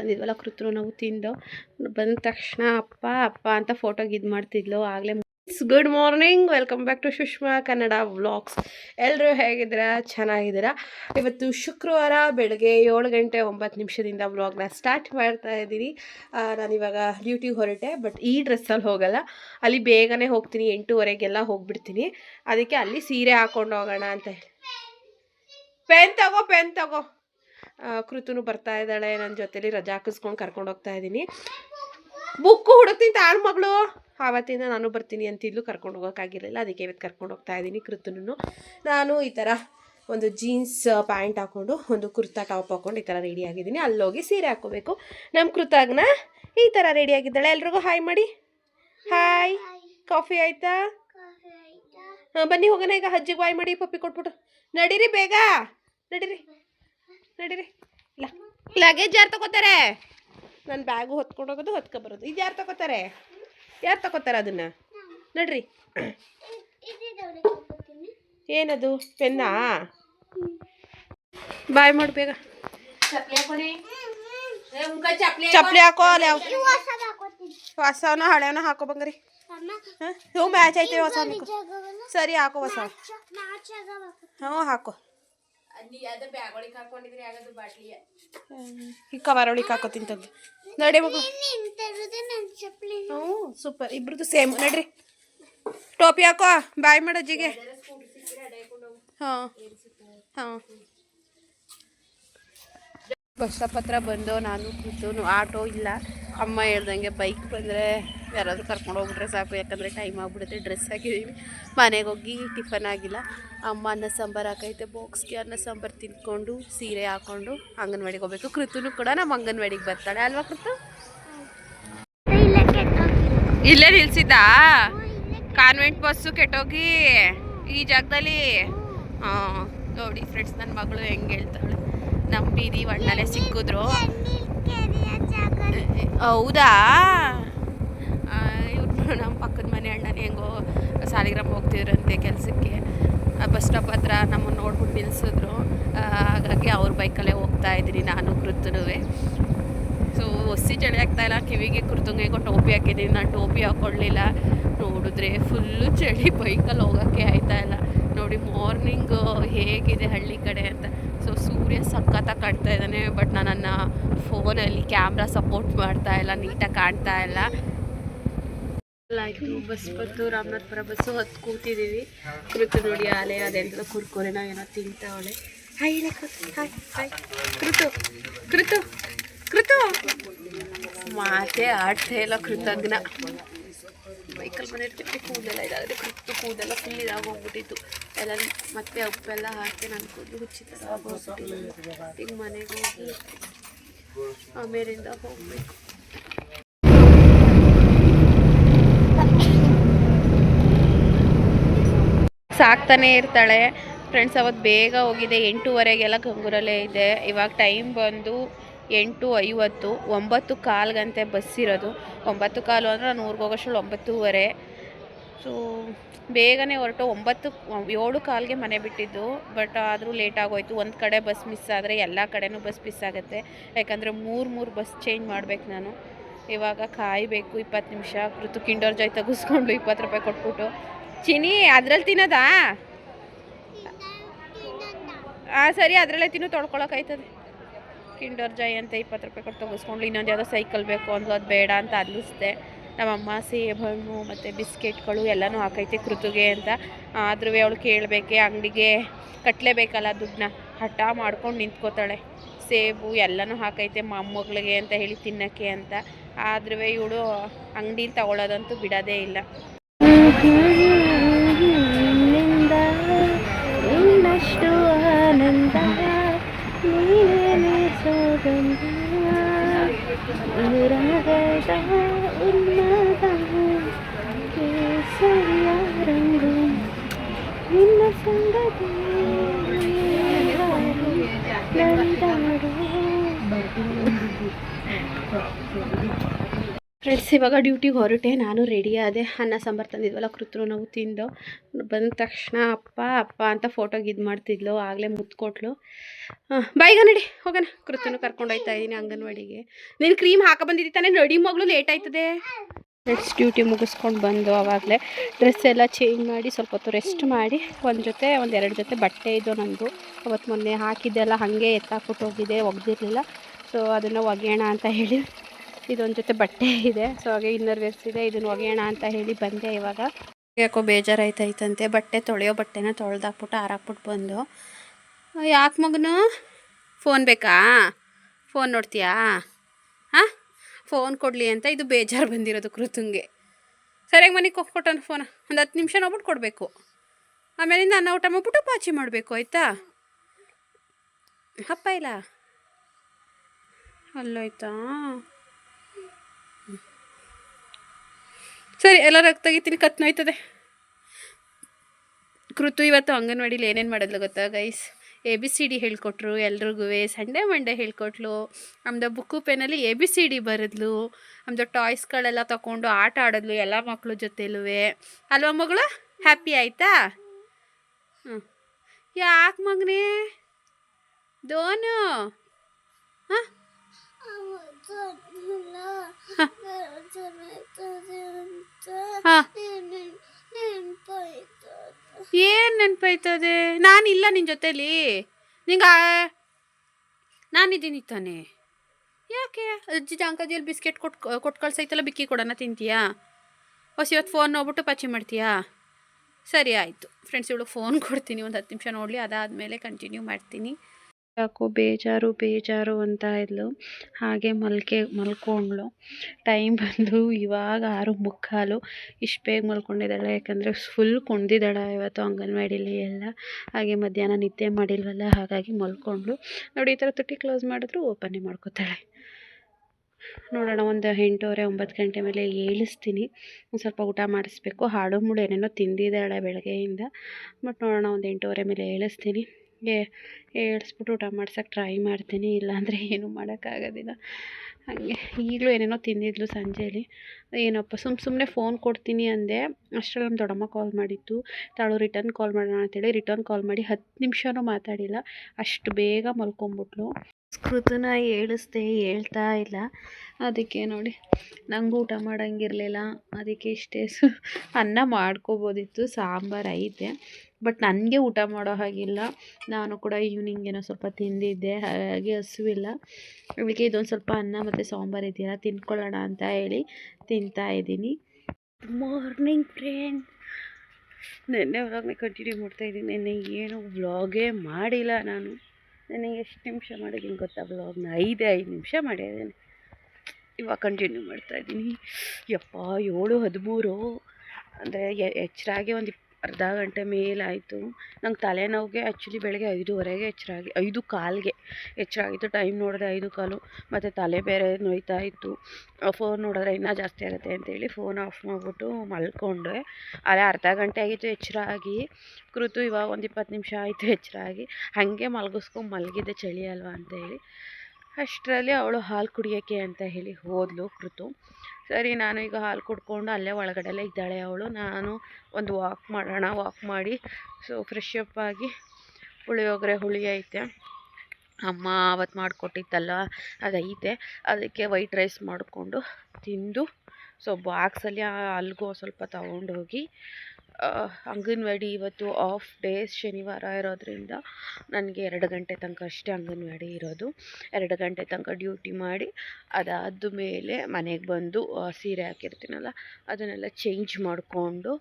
ತಂದಿದ್ವಲ್ಲ ಕೃತ್ರು ನಾವು ತಿಂದು. ಬಂದ ತಕ್ಷಣ ಅಪ್ಪ ಅಪ್ಪ ಅಂತ ಫೋಟೋಗೆ ಇದು ಮಾಡ್ತಿದ್ಲು. ಆಗಲೇ good morning welcome back to Sushma Kannada vlogs ಎಲ್ಲರೂ ಹೇಗಿದ್ದೀರಾ? ಚೆನ್ನಾಗಿದ್ದೀರಾ? ಇವತ್ತು ಶುಕ್ರವಾರ ಬೆಳಗ್ಗೆ ಏಳು ಗಂಟೆ ಒಂಬತ್ತು ನಿಮಿಷದಿಂದ ವ್ಲಾಗ್ನ ಸ್ಟಾರ್ಟ್ ಮಾಡ್ತಾ ಇದ್ದೀನಿ. ನಾನಿವಾಗ ಡ್ಯೂಟಿಗೆ ಹೊರಟೆ ಬಟ್ ಈ ಡ್ರೆಸ್ಸಲ್ಲಿ ಹೋಗಲ್ಲ. ಅಲ್ಲಿ ಬೇಗನೆ ಹೋಗ್ತೀನಿ, ಎಂಟೂವರೆಗೆಲ್ಲ ಹೋಗ್ಬಿಡ್ತೀನಿ. ಅದಕ್ಕೆ ಅಲ್ಲಿ ಸೀರೆ ಹಾಕ್ಕೊಂಡು ಹೋಗೋಣ ಅಂತ ಹೇಳಿ. ಪೆನ್ ತಗೋ ಪೆನ್ ತಗೋ. ಕೃತುನು ಬರ್ತಾ ಇದ್ದಾಳೆ ನನ್ನ ಜೊತೆಲಿ ರಜಾ ಹಾಕಿಸ್ಕೊಂಡು ಕರ್ಕೊಂಡು ಹೋಗ್ತಾ ಇದ್ದೀನಿ. ಬುಕ್ಕು ಹುಡುಕ್ತೀನಿ ತಾಳ್ ಮಗಳು. ಆವತ್ತಿಂದ ನಾನು ಬರ್ತೀನಿ ಅಂತಿದ್ಲು ಕರ್ಕೊಂಡು ಹೋಗೋಕ್ಕಾಗಿರಲಿಲ್ಲ ಅದಕ್ಕೆ ಇವತ್ತು ಕರ್ಕೊಂಡು ಹೋಗ್ತಾ ಇದ್ದೀನಿ ಕೃತುನು ನಾನು ಈ ಥರ ಒಂದು ಜೀನ್ಸ್ ಪ್ಯಾಂಟ್ ಹಾಕ್ಕೊಂಡು ಒಂದು ಕುರ್ತಾ ಟಾಪ್ ಹಾಕ್ಕೊಂಡು ಈ ಥರ ರೆಡಿ ಆಗಿದ್ದೀನಿ. ಅಲ್ಲೋಗಿ ಸೀರೆ ಹಾಕ್ಕೋಬೇಕು. ನಮ್ಮ ಕೃತಾಗ್ನ ಈ ಥರ ರೆಡಿ ಆಗಿದ್ದಾಳೆ. ಎಲ್ರಿಗೂ ಹಾಯ್ ಮಾಡಿ. ಹಾಯ್ ಕಾಫಿ ಆಯ್ತಾ? ಹಾ, ಬನ್ನಿ ಹೋಗೋಣ ಈಗ ಅಜ್ಜಿಗೆ ಬಾಯ್ ಮಾಡಿ ಪಪ್ಪಿ ಕೊಟ್ಬಿಟ್ಟು ನಡೀರಿ ಬೇಗ. ನಡೀರಿ. ನಡೀರಿ ಇಲ್ಲ ಲಗೇಜ್ ಯಾರು ತಗೋತಾರೆ? ನನ್ನ ಬ್ಯಾಗು ಹೊತ್ಕೊಂಡು ಹೋಗೋದು ಹೊತ್ಕೊ ಬರೋದು. ಇದು ಯಾರು ತಗೋತಾರೆ? ಯಾರು ತಗೋತಾರೆ ಅದನ್ನ? ನಡ್ರಿ. ಏನದು? ಪೆನ್ನಾ? ಬಾಯ್ ಮಾಡು ಬೇಗ. ಚಪ್ಲಿ ಹಾಕೋ ಅಲ್ಲಿ ಯಾವ ಹೊಸವನ ಹಳೆವನ ಹಾಕೋ ಬಂಗ್ರಿ. ಹಾಂ ಹ್ಞೂ ಮ್ಯಾಚ್ ಐತೆ ಹೊಸ ಸರಿ ಹಾಕೋ ಹೊಸ ಹ್ಞೂ ಹಾಕೋ. ಈ ಕವರ್ ಒಳಗೆ ಹಾಕೋ ತಿಂತದ್ದು. ನಡಿ ಮಗು. ಹ್ಞೂ ಸೂಪರ್. ಇಬ್ರದ್ದು ಸೇಮ್. ನಡ್ರಿ. ಟೋಪಿ ಹಾಕೋ. ಬಾಯ್ ಮಾಡಜ್ಜಿಗೆ ಹಾಂ ಹಾಂ ಬಸ್ ಸ್ಟಾಪ್ ಹತ್ರ ಬಂದು ನಾನು ಕೂತು ಆಟೋ ಇಲ್ಲ. ಅಮ್ಮ ಹೇಳ್ದಂಗೆ ಬೈಕ್ ಬಂದರೆ ಯಾರಾದರೂ ಕರ್ಕೊಂಡು ಹೋಗ್ಬಿಟ್ರೆ ಸಾಕು. ಯಾಕಂದರೆ ಟೈಮ್ ಆಗಿಬಿಡುತ್ತೆ. ಡ್ರೆಸ್ ಹಾಕಿದ್ದೀವಿ ಮನೆಗೆ ಹೋಗಿ ಟಿಫನ್ ಆಗಿಲ್ಲ. ಅಮ್ಮ ಅನ್ನ ಸಾಂಬಾರು ಹಾಕೈತೆ. ಬಾಕ್ಸ್ಗೆ ಅನ್ನ ಸಾಂಬಾರು ತಿನ್ಕೊಂಡು ಸೀರೆ ಹಾಕ್ಕೊಂಡು ಅಂಗನವಾಡಿಗೆ ಹೋಗ್ಬೇಕು. ಕೃತುನು ಕೂಡ ನಮ್ಮ ಅಂಗನವಾಡಿಗೆ ಬರ್ತಾಳೆ ಅಲ್ವಾ ಕೃತು? ಇಲ್ಲೇ ನಿಲ್ಸಿದ್ದಾ? ಕಾನ್ವೆಂಟ್ ಬಸ್ಸು ಕೆಟ್ಟೋಗಿ ಈ ಜಾಗದಲ್ಲಿ? ಹಾಂ ನೋಡಿ ಫ್ರೆಂಡ್ಸ್ ನನ್ನ ಮಗಳು ಹೆಂಗೆ ಹೇಳ್ತಾಳೆ. ನಮ್ಮ ಬೀದಿ ಒಣ್ಣಲ್ಲೇ ಸಿಕ್ಕಿದ್ರು ಹೌದಾ? ನಮ್ಮ ಪಕ್ಕದ ಮನೆ ಅಣ್ಣನೇ ಹೆಂಗೋ ಸಾಲಿಗ್ರಾಮ್ ಹೋಗ್ತಿದ್ರಂತೆ ಕೆಲಸಕ್ಕೆ. ಬಸ್ ಸ್ಟಾಪ್ ಹತ್ರ ನಮ್ಮನ್ನು ನೋಡ್ಬಿಟ್ಟು ನಿಲ್ಲಿಸಿದ್ರು ಹಾಗಾಗಿ ಅವ್ರ ಬೈಕಲ್ಲೇ ಹೋಗ್ತಾ ಇದ್ದೀನಿ ನಾನು ಕೃತನುವೆ. ಸೊ ಒಸಿ ಚಳಿ ಆಗ್ತಾ ಇಲ್ಲ, ಕಿವಿಗೆ ಹೇಗೋ ಟೋಪಿ ಹಾಕಿದ್ದೀನಿ. ನಾನು ಟೋಪಿ ಹಾಕ್ಕೊಳ್ಳಿಲ್ಲ ನೋಡಿದ್ರೆ ಫುಲ್ಲು ಚಳಿ, ಬೈಕಲ್ಲಿ ಹೋಗೋಕ್ಕೆ ಆಯ್ತಾ ಇಲ್ಲ. ನೋಡಿ ಮಾರ್ನಿಂಗು ಹೇಗಿದೆ ಹಳ್ಳಿ ಕಡೆ ಅಂತ. ಸೊ ಸೂರ್ಯ ಸಖತ್ತಾಗಿ ಕಾಣ್ತಾ ಇದ್ದಾನೆ ಬಟ್ ನಾನು ನನ್ನ ಫೋನಲ್ಲಿ ಕ್ಯಾಮ್ರಾ ಸಪೋರ್ಟ್ ಮಾಡ್ತಾ ಇಲ್ಲ, ನೀಟಾಗಿ ಕಾಣ್ತಾ ಇಲ್ಲ. ಆಯಿತು ಬಸ್ ಬಂತು ರಾಮನಾಥ್ಪುರ ಬಸ್ಸು ಹತ್ತು ಕೂತಿದ್ದೀವಿ. ಕೃತು ನೋಡಿ ಆಲೆ ಅದೆಂತ ಕುರ್ಕುರೆನ ಏನೋ ತಿಂತಾವಳೆ. Hi hi hi Kritu Kritu Kritu ಮಾತೆ ಆಡ್ತಾ ಇಲ್ಲ ಕೃತಜ್ಞ. ವೈಕಲ್ ಮನೆ ಇರ್ತೀವಿ ಕೂದಲೆಲ್ಲ ಇದಾದರೆ ಕೃತು ಕೂದೆಲ್ಲ ಫುಲ್ ಇದಾಗೋಗ್ಬಿಟ್ಟಿತ್ತು ಎಲ್ಲ ಮತ್ತೆ ಉಪ್ಪೆಲ್ಲ ಹಾಕಿ ನಾನು ಕೂದಲು ಹುಚ್ಚಿ ಥರ ಆಗೋಗ್ಬಿಟ್ಟಿತ್ತು ಈಗ ಮನೆಗೆ ಹೋಗಿ ಆಮೇಲಿಂದ ಹೋಗಬೇಕು. ಸಾಕ್ತಾನೆ ಇರ್ತಾಳೆ. ಫ್ರೆಂಡ್ಸ್ ಅವತ್ತು ಬೇಗ ಹೋಗಿದೆ. ಎಂಟೂವರೆಗೆಲ್ಲ ಗಂಗೂರಲ್ಲೇ ಇದೆ. ಇವಾಗ ಟೈಮ್ ಬಂದು ಎಂಟು ಐವತ್ತು ಒಂಬತ್ತು ಕಾಲ್ಗಂತೆ ಬಸ್ ಇರೋದು. ಒಂಬತ್ತು ಕಾಲು ಅಂದರೆ ನಾನು ಊರಿಗೆ ಹೋಗೋಷ್ಟು ಒಂಬತ್ತೂವರೆ. ಸೊ ಬೇಗನೆ ಹೊರಟು ಒಂಬತ್ತು, ಏಳು ಕಾಲಿಗೆ ಮನೆ ಬಿಟ್ಟಿದ್ದು. ಬಟ್ ಆದರೂ ಲೇಟ್ ಆಗೋಯ್ತು. ಒಂದು ಕಡೆ ಬಸ್ ಮಿಸ್ ಆದರೆ ಎಲ್ಲ ಕಡೆನೂ ಬಸ್ ಮಿಸ್ ಆಗುತ್ತೆ. ಯಾಕಂದರೆ ಮೂರು ಮೂರು ಬಸ್ ಚೇಂಜ್ ಮಾಡಬೇಕು ನಾನು. ಇವಾಗ ಕಾಯಬೇಕು, ಇಪ್ಪತ್ತು ನಿಮಿಷ. ಋತು ಕಿಂಡೋರ್ ಜೊತೆ ತೆಗೆಸ್ಕೊಂಡು ಇಪ್ಪತ್ತು ರೂಪಾಯಿ ಕೊಟ್ಬಿಟ್ಟು ಚಿನಿ ಅದ್ರಲ್ಲಿ ತಿನ್ನೋದಾ? ಹಾಂ ಸರಿ, ಅದರಲ್ಲೇ ತಿನ್ನು ತೊಳ್ಕೊಳಕ್ಕಾಯ್ತದೆ ಕಿಂಡೋರ್ ಜಾಯ್ ಅಂತ ಇಪ್ಪತ್ತು ರೂಪಾಯಿ ಕೊಟ್ಟು ತೆಗೆಸ್ಕೊಂಡು ಇನ್ನೊಂದು ಯಾವುದೋ ಸೈಕಲ್ ಬೇಕು ಅಂದ್ಲು, ಅದು ಬೇಡ ಅಂತ ಅಲ್ಲಿಸ್ದೆ ನಮ್ಮಮ್ಮ ಸೇಬ್ ಹಣ್ಣು ಮತ್ತು ಬಿಸ್ಕೆಟ್ಗಳು ಎಲ್ಲನೂ ಹಾಕೈತೆ ಕೃತುಗೆ ಅಂತ. ಆದ್ರೂ ಅವಳು ಕೇಳಬೇಕೆ, ಅಂಗಡಿಗೆ ಕಟ್ಟಲೇಬೇಕಲ್ಲ ದುಡ್ಡನ್ನ. ಹಠ ಮಾಡ್ಕೊಂಡು ನಿಂತ್ಕೋತಾಳೆ. ಸೇಬು ಎಲ್ಲನೂ ಹಾಕೈತೆ ಮೊಮ್ಮಗಳಿಗೆ ಅಂತ ಹೇಳಿ ತಿನ್ನೋಕ್ಕೆ ಅಂತ. ಆದ್ರೂ ಇವಳು ಅಂಗಡಿನ ತಗೊಳ್ಳೋದಂತೂ ಬಿಡೋದೇ ಇಲ್ಲ. ಇನ್ನಷ್ಟು ಆನಂದ ನೀನೇ ಸುಗಂಧ ಅನುರಾಗದ ಉನ್ಮಾದ ಕೇಸರಿಯ ರಂಗು ನಿನ್ನ ಸಂಗತಿ ಫ್ರೆಂಡ್ಸ್ ಇವಾಗ ಡ್ಯೂಟಿಗೆ ಹೊರಟೆ. ನಾನು ರೆಡಿ ಆದೆ. ಅನ್ನ, ಸಾಂಬಾರು ತಂದಿದ್ವಲ್ಲ, ಕೃತ್ರು ನಾವು ತಿಂದು. ಬಂದ ತಕ್ಷಣ ಅಪ್ಪ ಅಪ್ಪ ಅಂತ ಫೋಟೋಗೆ ಇದು ಮಾಡ್ತಿದ್ಲು. ಆಗಲೇ ಮುತ್ಕೊಟ್ಲು. ಬಾಯ್ಗ ನಡಿ ಹೋಗೋಣ. ಕೃತನು ಕರ್ಕೊಂಡು ಹೋಯ್ತಾ ಇದ್ದೀನಿ ಅಂಗನವಾಡಿಗೆ. ನೀನು ಕ್ರೀಮ್ ಹಾಕ ಬಂದಿದ್ದಿ ತಾನೇ? ನಡಿ ಮಗಳು ಲೇಟ್ ಆಯ್ತದೆ. ಫ್ರೆಂಡ್ಸ್ ಡ್ಯೂಟಿ ಮುಗಿಸ್ಕೊಂಡು ಬಂದು ಆವಾಗಲೇ ಡ್ರೆಸ್ ಎಲ್ಲ ಚೇಂಜ್ ಮಾಡಿ ಸ್ವಲ್ಪ ಹೊತ್ತು ರೆಸ್ಟ್ ಮಾಡಿ. ಒಂದು ಜೊತೆ, ಒಂದು ಎರಡು ಜೊತೆ ಬಟ್ಟೆ ಇದು ನಂದು. ಅವತ್ತು ಮೊನ್ನೆ ಹಾಕಿದ್ದೆಲ್ಲ ಹಾಗೆ ಎತ್ತಾಕ್ಬಿಟ್ಟು ಹೋಗಿದೆ, ಒಗೆದಿರಲಿಲ್ಲ. ಸೊ ಅದನ್ನು ಒಗೆಯೋಣ ಅಂತ ಹೇಳಿ. ಇದೊಂದು ಜೊತೆ ಬಟ್ಟೆ ಇದೆ. ಸೊ ಹಾಗೆ ಇನ್ನರ್ ವೇರ್ಸ್ ಇದೆ. ಇದನ್ನು ಒಗೆಯೋಣ ಅಂತ ಹೇಳಿ ಬಂದೆ ಇವಾಗ. ಯಾಕೋ ಬೇಜಾರಾಯ್ತೈತಂತೆ. ಬಟ್ಟೆ ತೊಳೆಯೋ ಬಟ್ಟೆನ ತೊಳೆದಾಕ್ಬಿಟ್ಟು ಆರಾಕ್ಬಿಟ್ಟು ಬಂದು. ಯಾಕೆ ಮಗನು? ಫೋನ್ ಬೇಕಾ? ಫೋನ್ ನೋಡ್ತೀಯಾ? ಹಾಂ? ಫೋನ್ ಕೊಡಲಿ ಅಂತ ಇದು ಬೇಜಾರು ಬಂದಿರೋದು ಕೃತುಂಗೆ. ಸರಿಯಾಗಿ ಮನೆಗೆ ಕೊಟ್ಟನು ಫೋನ್. ಒಂದು ಹತ್ತು ನಿಮಿಷ ನೋಡ್ಬಿಟ್ಟು ಕೊಡಬೇಕು. ಆಮೇಲಿಂದ ಅನ್ನ ಊಟ ಮಾಡ್ಬಿಟ್ಟು ಪಾಚಿ ಮಾಡಬೇಕು, ಆಯಿತಾ? ಅಪ್ಪ ಇಲ್ಲ? ಅಲ್ಲೋಯ್ತಾ? ಸರಿ ಎಲ್ಲ ರಕ್ತ ತೆಗಿತೀನಿ ಕತ್ ನೋಯ್ತದೆ ಕೃತು ಇವತ್ತು ಅಂಗನವಾಡಿಲಿ ಏನೇನು ಮಾಡಿದ್ಲು ಗೊತ್ತಾ guys A B C D ಹೇಳ್ಕೊಟ್ರು. ಎಲ್ರಿಗೂ ಸಂಡೇ, ಮಂಡೇ ಹೇಳ್ಕೊಟ್ಲು. ಆಮೇಲೆ ಬುಕ್ಕು ಪೆನಲ್ಲಿ ಎ ಬಿ ಸಿ ಡಿ ಬರೆದ್ಲು. ಆಮೇಲೆ ಟಾಯ್ಸ್ಗಳೆಲ್ಲ ತಗೊಂಡು ಆಟ ಆಡಿದ್ಲು, ಎಲ್ಲ ಮಕ್ಳ ಜೊತೆಲುವೆ. ಅಲ್ವಾ ಮಗಳು? ಹ್ಯಾಪಿ ಆಯಿತಾ? ಹ್ಞೂ ಯಾಕೆ ಮಗನೇ? ದೋನು? ಹಾಂ? ಏನು ನೆನಪಾಯ್ತದೆ ನಾನಿಲ್ಲ ನಿನ್ನ ಜೊತೇಲಿ. ನಿಂಗೆ ನಾನಿದ್ದೀನಿ ತಾನೆ. ಯಾಕೆ? ಅಜ್ಜಿ ಜಾಂಕದಿಯಲ್ಲಿ ಬಿಸ್ಕೆಟ್ ಕೊಟ್ಟು ಕೊಟ್ಟು ಕಳ್ಸೈತಲ್ಲ ಬಿಕ್ಕಿ ಕೊಡೋಣ ತಿಂತೀಯಾ? ಹೊಸ ಇವತ್ತು ಫೋನ್ ನೋಡ್ಬಿಟ್ಟು ಪಚ್ಚಿ ಮಾಡ್ತೀಯಾ? ಸರಿ, ಆಯಿತು. ಫ್ರೆಂಡ್ಸ್ ಇವಳು ಫೋನ್ ಕೊಡ್ತೀನಿ. ಒಂದು ಹತ್ತು ನಿಮಿಷ ನೋಡಲಿ. ಅದಾದಮೇಲೆ ಕಂಟಿನ್ಯೂ ಮಾಡ್ತೀನಿ. ಯಾಕೋ ಬೇಜಾರು ಬೇಜಾರು ಅಂತ ಇದ್ಲು. ಹಾಗೆ ಮಲ್ಕೆ, ಮಲ್ಕೊಂಡ್ಳು. ಟೈಮ್ ಬಂದು ಇವಾಗ ಆರು ಮುಕ್ಕಾಲು. ಇಷ್ಟು ಬೇಗ ಮಲ್ಕೊಂಡಿದ್ದಾಳೆ, ಯಾಕಂದರೆ ಫುಲ್ ಕುಣ್ದಿದ್ದಾಳೆ ಇವತ್ತು ಅಂಗನವಾಡಿಲಿ ಎಲ್ಲ. ಹಾಗೆ ಮಧ್ಯಾಹ್ನ ನಿದ್ದೆ ಮಾಡಿಲ್ವಲ್ಲ, ಹಾಗಾಗಿ ಮಲ್ಕೊಂಡ್ಳು. ನೋಡಿ, ಈ ಥರ ತುಟ್ಟಿ ಕ್ಲೋಸ್ ಮಾಡಿದ್ರು, ಓಪನ್ನೇ ಮಾಡ್ಕೋತಾಳೆ. ನೋಡೋಣ, ಒಂದು ಎಂಟೂವರೆ, ಒಂಬತ್ತು ಗಂಟೆ ಮೇಲೆ ಏಳಿಸ್ತೀನಿ. ಒಂದು ಸ್ವಲ್ಪ ಊಟ ಮಾಡಿಸ್ಬೇಕು. ಹಾಡು ಮೂಡು ಏನೇನೋ ತಿಂದಿದ್ದಾಳೆ ಬೆಳಗ್ಗೆಯಿಂದ. ಬಟ್ ನೋಡೋಣ, ಒಂದು ಎಂಟೂವರೆ ಮೇಲೆ ಏಳಿಸ್ತೀನಿ. ಏಳಿಸ್ಬಿಟ್ಟು ಊಟ ಮಾಡ್ಸೋಕ್ಕೆ ಟ್ರೈ ಮಾಡ್ತೀನಿ, ಇಲ್ಲಾಂದರೆ ಏನೂ ಮಾಡೋಕ್ಕಾಗೋದಿಲ್ಲ. ಹಾಗೆ ಈಗಲೂ ಏನೇನೋ ತಿಂದಿದ್ಲು ಸಂಜೆಯಲ್ಲಿ ಏನಪ್ಪ ಸುಮ್ಮ ಸುಮ್ಮನೆ ಫೋನ್ ಕೊಡ್ತೀನಿ ಅಂದೆ. ಅಷ್ಟರಲ್ಲಿ ನಮ್ಮ ದೊಡ್ಡಮ್ಮ ಕಾಲ್ ಮಾಡಿತ್ತು. ತಾಳು ರಿಟರ್ನ್ ಕಾಲ್ ಮಾಡೋಣ ಅಂತೇಳಿ ರಿಟರ್ನ್ ಕಾಲ್ ಮಾಡಿ ಹತ್ತು ನಿಮಿಷನೂ ಮಾತಾಡಿಲ್ಲ. ಅಷ್ಟು ಬೇಗ ಮಲ್ಕೊಂಬಿಟ್ಲು. ಕೃತನ ಏಳಿಸ್ದೆ ಹೇಳ್ತಾ ಇಲ್ಲ. ಅದಕ್ಕೆ ನೋಡಿ, ನಂಗೆ ಊಟ ಮಾಡೋಂಗಿರಲಿಲ್ಲ. ಅದಕ್ಕೆ ಇಷ್ಟೇ ಸು, ಅನ್ನ ಮಾಡ್ಕೋಬೋದಿತ್ತು, ಸಾಂಬಾರು ಐತೆ. ಬಟ್ ನನಗೆ ಊಟ ಮಾಡೋ ಹಾಗಿಲ್ಲ. ನಾನು ಕೂಡ ಈವ್ನಿಂಗ್ ಏನೋ ಸ್ವಲ್ಪ ತಿಂದಿದ್ದೆ, ಹಾಗೆ ಹಸುವಿಲ್ಲ. ಅದಕ್ಕೆ ಇದೊಂದು ಸ್ವಲ್ಪ ಅನ್ನ ಮತ್ತು ಸಾಂಬಾರು ಇದೆಯಲ್ಲ, ತಿನ್ಕೊಳ್ಳೋಣ ಅಂತ ಹೇಳಿ ತಿಂತಾ ಇದ್ದೀನಿ. ಮಾರ್ನಿಂಗ್ ಫ್ರೆಂಡ್ ನೆನ್ನೆ ವ್ಲಾಗ್ನ ಕಂಟಿನ್ಯೂ ಮಾಡ್ತಾಯಿದ್ದೀನಿ ನೆನ್ನೆ ಏನು ವ್ಲಾಗೇ ಮಾಡಿಲ್ಲ ನಾನು. ನೆನ್ನೆ ಎಷ್ಟು ನಿಮಿಷ ಮಾಡಿದ್ದೀನಿ ಗೊತ್ತಾ ಬ್ಲಾಗ್ನ ಐದೇ, ಐದು ನಿಮಿಷ ಮಾಡಿದ್ದೀನಿ. ಇವಾಗ ಕಂಟಿನ್ಯೂ ಮಾಡ್ತಾಯಿದ್ದೀನಿ ಯಪ್ಪ, ಏಳು, ಹದಿಮೂರು. ಅಂದರೆ ಎಚ್ಚರಾಗಿ ಒಂದು ಇಪ್ ಅರ್ಧ ಗಂಟೆ ಮೇಲಾಯಿತು. ನಂಗೆ ತಲೆನೋವಿಗೆ ಆ್ಯಕ್ಚುಲಿ ಬೆಳಗ್ಗೆ ಐದೂವರೆಗೆ ಎಚ್ಚರಾಗಿ ಐದು ಕಾಲಿಗೆ ಎಚ್ಚರ ಆಗಿತ್ತು. ಟೈಮ್ ನೋಡಿದೆ ಐದು ಕಾಲು ಮತ್ತು ತಲೆ ಬೇರೆ ನೋಯ್ತಾ ಇತ್ತು. ಫೋನ್ ನೋಡಿದ್ರೆ ಇನ್ನೂ ಜಾಸ್ತಿ ಆಗುತ್ತೆ ಅಂತೇಳಿ ಫೋನ್ ಆಫ್ ಮಾಡಿಬಿಟ್ಟು ಮಲ್ಕೊಂಡೆ. ಅದೇ ಅರ್ಧ ಗಂಟೆ ಆಗಿತ್ತು ಎಚ್ಚರ ಆಗಿ. ಕೃತು ಇವಾಗ ಒಂದು ಇಪ್ಪತ್ತು ನಿಮಿಷ ಆಯಿತು ಎಚ್ಚರ ಆಗಿ. ಹಾಗೆ ಮಲಗಿಸ್ಕೊಂಡು ಮಲಗಿದ್ದೆ ಚಳಿ ಅಲ್ವಾ ಅಂತೇಳಿ. ಅಷ್ಟರಲ್ಲಿ ಅವಳು ಹಾಲು ಕುಡಿಯೋಕ್ಕೆ ಅಂತ ಹೇಳಿ ಹೋದಳು ಕೃತು. ಸರಿ, ನಾನು ಈಗ ಹಾಲು ಕುಡ್ಕೊಂಡು ಅಲ್ಲೇ ಒಳಗಡೆಲೇ ಇದ್ದಾಳೆ ಅವಳು. ನಾನು ಒಂದು ವಾಕ್ ಮಾಡೋಣ ವಾಕ್ ಮಾಡಿ ಸೊ ಫ್ರೆಶ್ ಅಪ್ ಆಗಿ ಪುಳಿಯೋಗರೆ, ಹುಳಿ ಐತೆ. ಅಮ್ಮ ಆವತ್ತು ಮಾಡಿಕೊಟ್ಟಿತ್ತಲ್ಲ, ಅದೈತೆ. ಅದಕ್ಕೆ ವೈಟ್ ರೈಸ್ ಮಾಡಿಕೊಂಡು ತಿಂದು ಸೊ ಬಾಕ್ಸಲ್ಲಿ ಅಲ್ಲಿಗೂ ಸ್ವಲ್ಪ ತಗೊಂಡೋಗಿ ಅಂಗನವಾಡಿ ಇವತ್ತು ಆಫ್ ಡೇಸ್ ಶನಿವಾರ ಇರೋದ್ರಿಂದ ನನಗೆ ಎರಡು ಗಂಟೆ ತನಕ ಅಷ್ಟೇ ಅಂಗನವಾಡಿ ಇರೋದು. ಎರಡು ಗಂಟೆ ತನಕ ಡ್ಯೂಟಿ ಮಾಡಿ, ಅದಾದ ಮೇಲೆ ಮನೆಗೆ ಬಂದು ಸೀರೆ ಹಾಕಿರ್ತೀನಲ್ಲ, ಅದನ್ನೆಲ್ಲ ಚೇಂಜ್ ಮಾಡಿಕೊಂಡು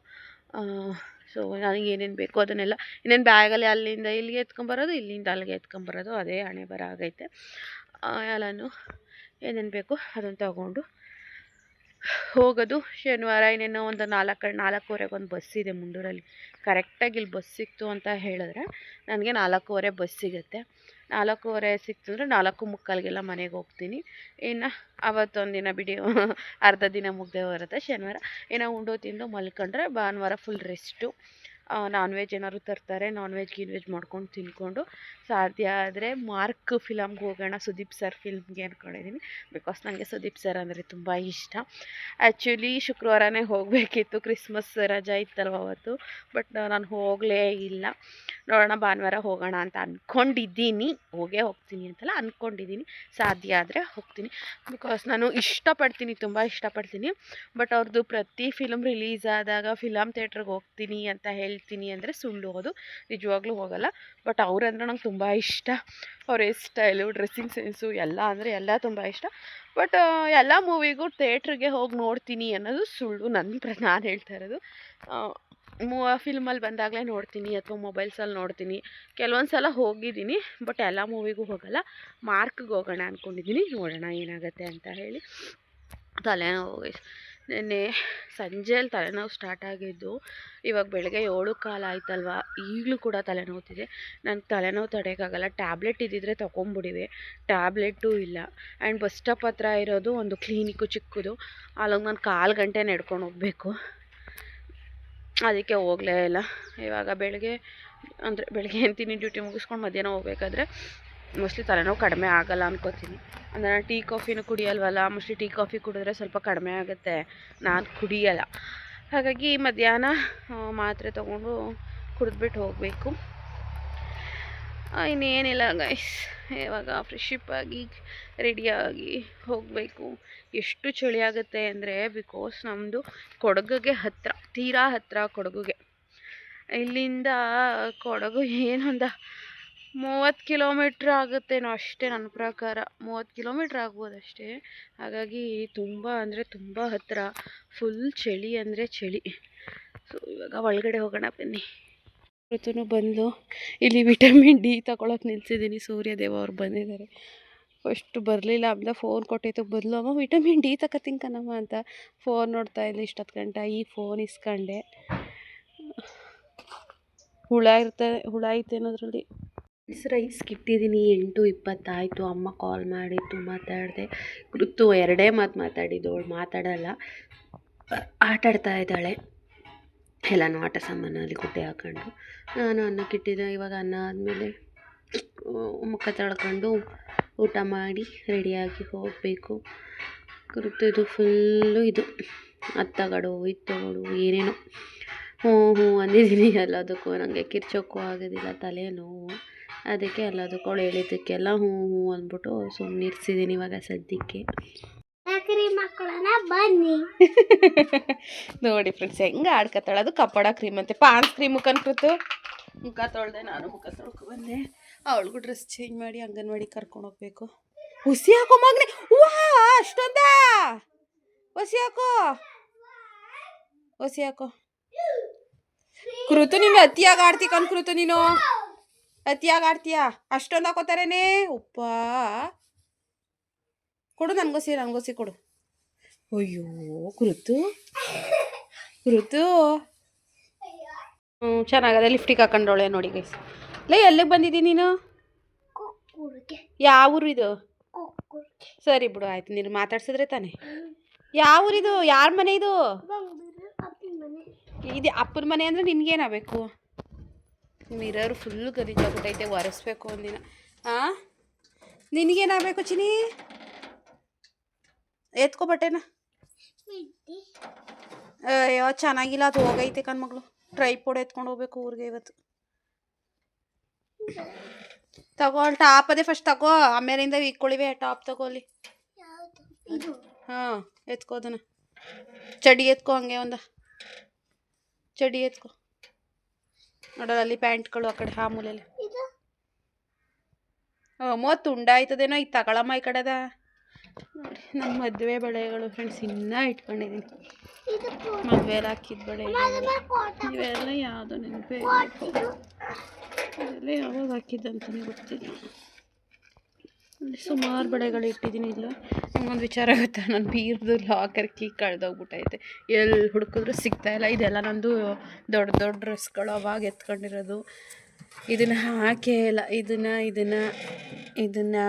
ಸೊ ನನಗೆ ಏನೇನು ಬೇಕೋ ಅದನ್ನೆಲ್ಲ, ಇನ್ನೇನು ಬ್ಯಾಗಲ್ಲಿ ಅಲ್ಲಿಂದ ಇಲ್ಲಿಗೆ ಎತ್ಕೊಂಬರೋದು ಇಲ್ಲಿಂದ ಅಲ್ಲಿಗೆ ಎತ್ಕೊಂಬರೋದು ಅದೇ ಹಣೆ ಬರ ಆಗೈತೆ ಎಲ್ಲನೂ ಏನೇನು ಬೇಕೋ ಅದನ್ನು ತಗೊಂಡು ಹೋಗೋದು. ಶನಿವಾರ ಇನ್ನೇನೋ ಒಂದು ನಾಲ್ಕು, ನಾಲ್ಕೂವರೆಗೆ ಒಂದು ಬಸ್ ಇದೆ ಮುಂಡೂರಲ್ಲಿ. ಕರೆಕ್ಟಾಗಿ ಇಲ್ಲಿ ಬಸ್ ಸಿಕ್ತು ಅಂತ ಹೇಳಿದ್ರೆ ನನಗೆ ನಾಲ್ಕೂವರೆ ಬಸ್ ಸಿಗುತ್ತೆ. ನಾಲ್ಕೂವರೆ ಸಿಕ್ತು ಅಂದರೆ ನಾಲ್ಕು ಮುಕ್ಕಾಲಿಗೆಲ್ಲ ಮನೆಗೆ ಹೋಗ್ತೀನಿ. ಇನ್ನು ದಿನ ಬಿಡಿ, ಅರ್ಧ ದಿನ ಮುಗ್ದೇ ಬರುತ್ತೆ ಶನಿವಾರ. ಏನೋ ಉಂಡು ತಿಂದು ಮಲ್ಕೊಂಡ್ರೆ ಭಾನುವಾರ ಫುಲ್ ರೆಸ್ಟು ನಾನ್ ವೆಜ್ ಏನಾದ್ರು ತರ್ತಾರೆ ನಾನ್ ವೆಜ್ ಗೀನ್ ವೆಜ್ ಮಾಡ್ಕೊಂಡು ತಿನ್ಕೊಂಡು ಸಾಧ್ಯ ಆದರೆ ಮಾರ್ಕ್ ಫಿಲಮ್ಗೆ ಹೋಗೋಣ, ಸುದೀಪ್ ಸರ್ ಫಿಲ್ಮ್ಗೆ ಅಂದ್ಕೊಂಡಿದ್ದೀನಿ ಬಿಕಾಸ್ ನನಗೆ ಸುದೀಪ್ ಸರ್ ಅಂದರೆ ತುಂಬ ಇಷ್ಟ. ಆ್ಯಕ್ಚುಲಿ ಶುಕ್ರವಾರನೇ ಹೋಗಬೇಕಿತ್ತು ಕ್ರಿಸ್ಮಸ್ ರಜಾ ಇತ್ತಲ್ವ ಅವತ್ತು ಬಟ್ ನಾನು ಹೋಗಲೇ ಇಲ್ಲ. ನೋಡೋಣ, ಭಾನುವಾರ ಹೋಗೋಣ ಅಂತ ಅಂದ್ಕೊಂಡಿದ್ದೀನಿ ಹೋಗೇ ಹೋಗ್ತೀನಿ ಅಂತೆಲ್ಲ ಅಂದ್ಕೊಂಡಿದ್ದೀನಿ ಸಾಧ್ಯ ಆದರೆ ಹೋಗ್ತೀನಿ. ಬಿಕಾಸ್ ನಾನು ಇಷ್ಟಪಡ್ತೀನಿ, ತುಂಬ ಇಷ್ಟಪಡ್ತೀನಿ. ಬಟ್ ಅವ್ರದ್ದು ಪ್ರತಿ ಫಿಲಮ್ ರಿಲೀಸ್ ಆದಾಗ ಫಿಲಮ್ ಥಿಯೇಟ್ರಿಗೆ ಹೋಗ್ತೀನಿ ಅಂತ ಹೇಳ್ತೀನಿ ಅಂದರೆ ಸುಳ್ಳು ಅದು ನಿಜವಾಗ್ಲೂ ಹೋಗಲ್ಲ. ಬಟ್ ಅವ್ರಂದ್ರೆ ನಂಗೆ ತುಂಬ ಇಷ್ಟ. ಅವ್ರ ಹೇರ್ ಸ್ಟೈಲು ಡ್ರೆಸ್ಸಿಂಗ್ ಸೆನ್ಸು ಎಲ್ಲ ಅಂದರೆ ಎಲ್ಲ ತುಂಬ ಇಷ್ಟ. ಬಟ್ ಎಲ್ಲ ಮೂವಿಗೂ ಥಿಯೇಟ್ರಿಗೆ ಹೋಗಿ ನೋಡ್ತೀನಿ ಅನ್ನೋದು ಸುಳ್ಳು ನನ್ನ ಪ್ರ, ನಾನು ಹೇಳ್ತಾ ಇರೋದು. ಮೂ ಫಿಲ್ಮಲ್ಲಿ ಬಂದಾಗಲೇ ನೋಡ್ತೀನಿ ಅಥವಾ ಮೊಬೈಲ್ಸಲ್ಲಿ ನೋಡ್ತೀನಿ. ಕೆಲವೊಂದು ಸಲ ಹೋಗಿದ್ದೀನಿ ಬಟ್ ಎಲ್ಲ ಮೂವಿಗೂ ಹೋಗಲ್ಲ. ಮಾರ್ಕ್ಗೆ ಹೋಗೋಣ ಅಂದ್ಕೊಂಡಿದ್ದೀನಿ ನೋಡೋಣ ಏನಾಗುತ್ತೆ ಅಂತ ಹೇಳಿ. ತಲೆನೋವು ನೆನ್ನೆ ಸಂಜೆಯಲ್ಲಿ ತಲೆನೋವು ಸ್ಟಾರ್ಟ್ ಆಗಿದ್ದು, ಇವಾಗ ಬೆಳಗ್ಗೆ ಏಳು ಕಾಲ ಆಯ್ತಲ್ವ, ಈಗಲೂ ಕೂಡ ತಲೆನೋವುತ್ತಿದೆ ನಂಗೆ ತಲೆನೋವು ತಡೆಯೋಕ್ಕಾಗಲ್ಲ ಟ್ಯಾಬ್ಲೆಟ್ ಇದ್ದಿದ್ರೆ ತೊಗೊಂಬಿಡಿವೆ ಟ್ಯಾಬ್ಲೆಟೂ ಇಲ್ಲ. ಆ್ಯಂಡ್ ಬಸ್ ಸ್ಟಾಪ್ ಹತ್ರ ಇರೋದು ಒಂದು ಕ್ಲಿನಿಕ್ಕು ಚಿಕ್ಕದು. ಅಲ್ಲಿಗೆ ನಾನು ಕಾಲು ಗಂಟೆ ನಡ್ಕೊಂಡು ಹೋಗಬೇಕು. ಅದಕ್ಕೆ ಹೋಗಲೇ ಇಲ್ಲ. ಇವಾಗ ಬೆಳಗ್ಗೆ, ಅಂದರೆ ಬೆಳಗ್ಗೆ ಅಂತೀನಿ ಡ್ಯೂಟಿ ಮುಗಿಸ್ಕೊಂಡು ಮಧ್ಯಾಹ್ನ ಹೋಗ್ಬೇಕಾದ್ರೆ ಮೋಸ್ಟ್ಲಿ ತಲೆನೋವು ಕಡಿಮೆ ಆಗಲ್ಲ ಅನ್ಕೋತೀನಿ. ಅಂದರೆ ನಾನು ಟೀ ಕಾಫಿನೂ ಕುಡಿಯಲ್ವಲ್ಲ ಮೋಸ್ಟ್ಲಿ ಟೀ ಕಾಫಿ ಕುಡಿದ್ರೆ ಸ್ವಲ್ಪ ಕಡಿಮೆ ಆಗುತ್ತೆ. ನಾನು ಕುಡಿಯಲ್ಲ. ಹಾಗಾಗಿ ಮಧ್ಯಾಹ್ನ ಮಾತ್ರೆ ತೊಗೊಂಡು ಕುಡಿದ್ಬಿಟ್ಟು ಹೋಗಬೇಕು. ಇನ್ನೇನಿಲ್ಲ ಗೈಸ್ ಇವಾಗ ಫ್ರೆಶಿಪ್ ರೆಡಿಯಾಗಿ ಹೋಗಬೇಕು. ಎಷ್ಟು ಚಳಿ ಆಗುತ್ತೆ ಅಂದರೆ ಬಿಕಾಸ್ ನಮ್ಮದು ಕೊಡಗುಗೆ ಹತ್ತಿರ ತೀರಾ ಹತ್ತಿರ ಕೊಡಗುಗೆ. ಇಲ್ಲಿಂದ ಕೊಡಗು ಏನೊಂದು ಮೂವತ್ತು ಕಿಲೋಮೀಟ್ರ್ ಆಗುತ್ತೇನೋ ಅಷ್ಟೇ ನನ್ನ ಪ್ರಕಾರ. ಮೂವತ್ತು ಕಿಲೋಮೀಟ್ರ್ ಆಗ್ಬೋದು ಅಷ್ಟೇ ಹಾಗಾಗಿ ತುಂಬ ಅಂದರೆ ತುಂಬ ಹತ್ತಿರ ಫುಲ್ ಚಳಿ ಅಂದರೆ ಚಳಿ. ಸೊ ಇವಾಗ ಒಳಗಡೆ ಹೋಗೋಣ ಬನ್ನಿ. ಋತುನು ಬಂದು ಇಲ್ಲಿ ವಿಟಮಿನ್ ಡಿ ತಗೊಳಕ್ಕೆ ನಿಲ್ಸಿದ್ದೀನಿ ಸೂರ್ಯದೇವ ಅವ್ರು ಬಂದಿದ್ದಾರೆ. ಫಸ್ಟ್ ಬರಲಿಲ್ಲ. ಆಮೇಲೆ ಫೋನ್ ಕೊಟ್ಟಿತ್ತು. ಬದಲು ಅಮ್ಮ ವಿಟಮಿನ್ ಡಿ ತಗೋತೀನಿ ಕಣಮ್ಮ ಅಂತ ಫೋನ್ ನೋಡ್ತಾ ಇದ್ದೆ ಇಷ್ಟೊತ್ತು ಗಂಟೆ ಈ ಫೋನ್ ಇಸ್ಕೊಂಡೆ. ಹುಳ ಇರ್ತದೆ ಹುಳ ಐತೆ ಅನ್ನೋದ್ರಲ್ಲಿ. ರೈಸ್ ಇಟ್ಟಿದ್ದೀನಿ ಎಂಟು ಇಪ್ಪತ್ತಾಯಿತು. ಅಮ್ಮ ಕಾಲ್ ಮಾಡಿತ್ತು ಮಾತಾಡಿದೆ. ಋತು ಎರಡೇ ಮಾತು ಮಾತಾಡಿದ್ದು. ಅವಳು ಮಾತಾಡಲ್ಲ. ಆಟಾಡ್ತಾ ಇದ್ದಾಳೆ. ಎಲ್ಲನೂ ಆಟ ಸಾಮಾನಲ್ಲಿ ಗುಡ್ಡೆ ಹಾಕೊಂಡು. ನಾನು ಅನ್ನಕ್ಕಿಟ್ಟಿದ್ದೆ ಇವಾಗ ಅನ್ನ ಆದಮೇಲೆ ಮುಖ ತೊಳ್ಕೊಂಡು ಊಟ ಮಾಡಿ ರೆಡಿಯಾಗಿ ಹೋಗಬೇಕು. ಫುಲ್ಲು ಇದು ತಗೊಡು ಇದು. ತಗೊಡು ಏನೇನೋ. ಹ್ಞೂ ಹ್ಞೂ ಅಂದಿದ್ದೀನಿ ಎಲ್ಲದಕ್ಕೂ. ನನಗೆ ಕಿರ್ಚೋಕ್ಕೂ ಆಗೋದಿಲ್ಲ. ತಲೆನೋವು. ಅದಕ್ಕೆ ಎಲ್ಲದಕ್ಕೂ ಅವಳು ಹೇಳಿದ್ದಕ್ಕೆಲ್ಲ ಹ್ಞೂ ಹ್ಞೂ ಅಂದ್ಬಿಟ್ಟು ಸುಮ್ಮನೆ ಇರಿಸಿದ್ದೀನಿ ಇವಾಗ ಸದ್ಯಕ್ಕೆ. ಬನ್ನಿ. ನೋಡಿ ಫ್ರೆಂಡ್ಸ್ ಹೆಂಗೆ ಆಡ್ಕತ್ತಾಳೆ ಅದು ಕಪ್ಪಡ ಕ್ರೀಮ್ ಅಂತೆ. ಪಾನ್ಸ್ ಕ್ರೀಮ್ ಮುಖ ಅನ್ಕೃತು. ಮುಖ ತೊಳ್ದೆ ನಾನು ಮುಖ ತೊಳ್ಕೊ ಬಂದೆ. ಅವಳಿಗೂ ಡ್ರೆಸ್ ಚೇಂಜ್ ಮಾಡಿ ಅಂಗನವಾಡಿ ಕರ್ಕೊಂಡು ಹೋಗ್ಬೇಕು. ಹುಸಿ ಹಾಕೋ ಮಗನೇ! ವಾ ಅಷ್ಟೊಂದ? ಹುಸಿ ಹಾಕೋ. ಹುಸಿ ಹಾಕೋ. ಕೃತು ನೀನು ಅತಿಯಾಗಿ ಆಡ್ತಿ ಕೃತು ನೀನು. ಅತಿಯಾಗಿ ಆಡ್ತೀಯಾ ಅಷ್ಟೊಂದು ಹಾಕೋತಾರೇನೆ? ಉಪ್ಪ. ಕೊಡು ನನಗೋಸಿ ನನಗೋಸಿ ಕೊಡು. ಅಯ್ಯೋ ಕೃತು ಕೃತು ಹ್ಞೂ ಚೆನ್ನಾಗದೆ ಲಿಫ್ಟಿಗೆ ಹಾಕೊಂಡೋಳೆ ನೋಡಿ ಗೈಸ್ ಲೇ ಎಲ್ಲಿಗೆ ಬಂದಿದ್ದೀನಿ ನೀನು? ಯಾವ ಊರು ಇದು? ಸರಿ ಬಿಡು ಆಯ್ತು. ನೀನು ಮಾತಾಡ್ಸಿದ್ರೆ ತಾನೆ. ಯಾವ ಊರಿದು? ಯಾರ ಮನೆ ಇದು? ಇದು ಅಪ್ಪನ ಮನೆ. ಇದು ಅಪ್ಪನ ಮನೆ ಅಂದರೆ ನಿನ್ಗೇನಾಗಬೇಕು ಮಿರರ್ ಫುಲ್ ಗಲೀಜಾಗ್ಬಿಟ್ಟೈತೆ, ಒರೆಸ್ಬೇಕು ಒಂದಿನ. ಹಾಂ ನಿನಗೇನಾಗಬೇಕು ಚಿನಿ ಎತ್ಕೊ ಬಟ್ಟೆನ. ಅಯ್ಯೋ, ಚೆನ್ನಾಗಿಲ್ಲ, ಅದು ಹೋಗೈತೆ ಕಣ್ಮಗಳು. ಟ್ರೈಪೋಡ್ ಎತ್ಕೊಂಡು ಹೋಗ್ಬೇಕು ಊರಿಗೆ ಇವತ್ತು. ತಗೋ ಟಾಪ್ ಅದೇ ಫಸ್ಟ್ ತಗೋ. ಆಮೇಲಿಂದ ಇಕ್ಕೊಳಿವೆ ಟಾಪ್ ತಗೋಲಿ ಹಾಂ ಎತ್ಕೋದನ ಚಡಿ ಎತ್ಕೋ ಹಂಗೆ ಒಂದ. ಚಡಿ ಎತ್ಕೋ. ನೋಡಲ್ಲ ಅಲ್ಲಿ ಪ್ಯಾಂಟ್ಗಳು ಆ ಕಡೆ ಹಾ ಮೂಲೆಯಲ್ಲಿ ಇದು? ತುಂಡ ಆಯ್ತದೇನೋ ಈಗ ತಗೊಳಮ್ಮ ಈ ಕಡೆದ? ನೋಡಿ ನಮ್ಮ ಮದುವೆ ಬಳೆಗಳು ಫ್ರೆಂಡ್ಸ್ ಇನ್ನೂ ಇಟ್ಕೊಂಡಿದ್ದೀನಿ ಮದುವೆ ಪೂ- ಮದುವೆಲಿ ಹಾಕಿದ ಬಳೆ ಇವೆಲ್ಲ ಯಾವುದೋ ನೆನಪೇ ಇದೆಲ್ಲ ಯಾವಾಗ ಹಾಕಿದ್ದಂತಲೇ ಗೊತ್ತಿಲ್ಲ. ಸುಮಾರು ಬಳೆಗಳು ಇಟ್ಟಿದ್ದೀನಿ. ಇಲ್ಲ ನಂಗೊಂದು ವಿಚಾರ ಗೊತ್ತಾ? ನನ್ನ ಬೀರ್ದು ಲಾಕರ್ ಕೀ ಕಳೆದೋಗ್ಬಿಟ್ಟೈತೆ ಎಲ್ಲಿ ಹುಡುಕಿದ್ರು ಸಿಗ್ತಾ ಇಲ್ಲ. ಇದೆಲ್ಲ ನಂದು ದೊಡ್ಡ ದೊಡ್ಡ ಡ್ರೆಸ್ಗಳು ಅವಾಗ ಎತ್ಕೊಂಡಿರೋದು. ಇದನ್ನು ಹಾಕೇ ಇಲ್ಲ. ಇದನ್ನು ಇದನ್ನು ಇದನ್ನು